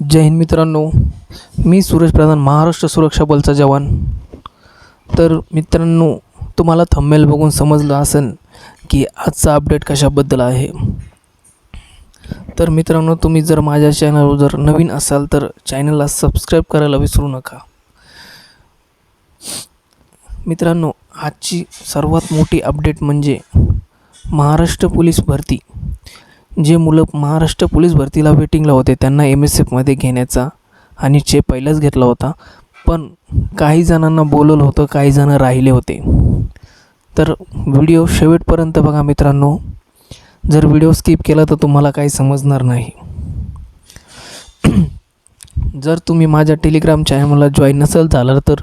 जय हिंद मित्रांनो. मी सुरेश प्रधान महाराष्ट्र सुरक्षा बलचा जवान. तर मित्रांनो तुम्हाला थंबेल बघून समजलं असेल की आजचा अपडेट कशाबद्दल आहे. तर मित्रांनो तुम्ही जर माझ्या चॅनलवर जर नवीन असाल तर चॅनलला सबस्क्राईब करायला विसरू नका. मित्रांनो आजची सर्वात मोठी अपडेट म्हणजे महाराष्ट्र पोलीस भरती. जे मुलं महाराष्ट्र पोलीस भरतीला वेटिंगला होते त्यांना एम एस एफमध्ये घेण्याचा आणि चे पहिलाच घेतला होता. पण काही जणांना बोलवलं होतं काही जणं राहिले होते. तर व्हिडिओ शेवटपर्यंत बघा मित्रांनो. जर व्हिडिओ स्किप केला तर तुम्हाला काही समजणार नाही. जर तुम्ही माझ्या टेलिग्राम चॅनलला जॉईन नसेल झालं तर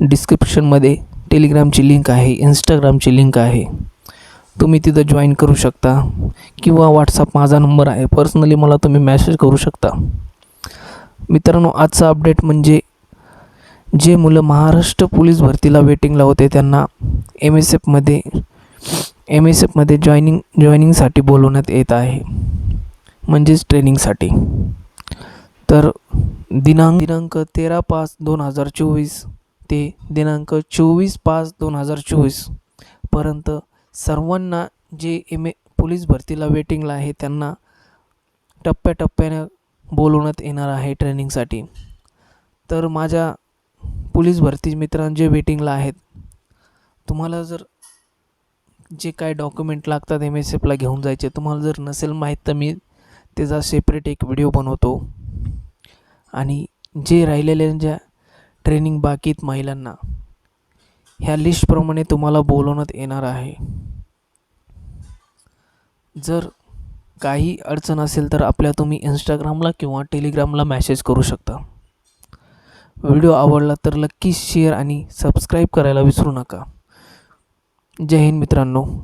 डिस्क्रिप्शनमध्ये टेलिग्रामची लिंक आहे इंस्टाग्रामची लिंक आहे. तुम्ही तिथं जॉईन करू शकता. किंवा व्हॉट्सअप माझा नंबर आहे. पर्सनली मला तुम्ही मॅसेज करू शकता. मित्रांनो आजचा अपडेट म्हणजे जे मुलं महाराष्ट्र पोलीस भरतीला वेटिंगला होते त्यांना एम एस एफमध्ये एम एस एफमध्ये जॉईनिंग जॉईनिंगसाठी बोलवण्यात येत आहे. म्हणजेच ट्रेनिंगसाठी तर दिनांक दिनांक तेरा पाच दोन हजार चोवीस ते दिनांक चोवीस पाच दोन हजार चोवीसपर्यंत सर्वांना जे एम ए पोलीस भरतीला वेटिंगला आहे त्यांना टप्प्याटप्प्यानं बोलवण्यात येणार आहे ट्रेनिंगसाठी. तर माझ्या पोलीस भरती मित्रां जे वेटिंगला आहेत तुम्हाला जर जे काय डॉक्युमेंट लागतात एम एस एफला घेऊन जायचे तुम्हाला जर नसेल माहीत तर मी त्याचा सेपरेट एक व्हिडिओ बनवतो. आणि जे राहिलेल्या ज्या ट्रेनिंग बाकीत महिलांना ह्या लिस्टप्रमाणे तुम्हाला बोलवण्यात येणार आहे. जर काही अडचण असेल तर आपल्या तुम्ही इंस्टाग्रामला किंवा टेलिग्रामला मॅसेज करू शकता. व्हिडिओ आवडला तर नक्की शेअर आणि सबस्क्राईब करायला विसरू नका. जय हिंद मित्रांनो.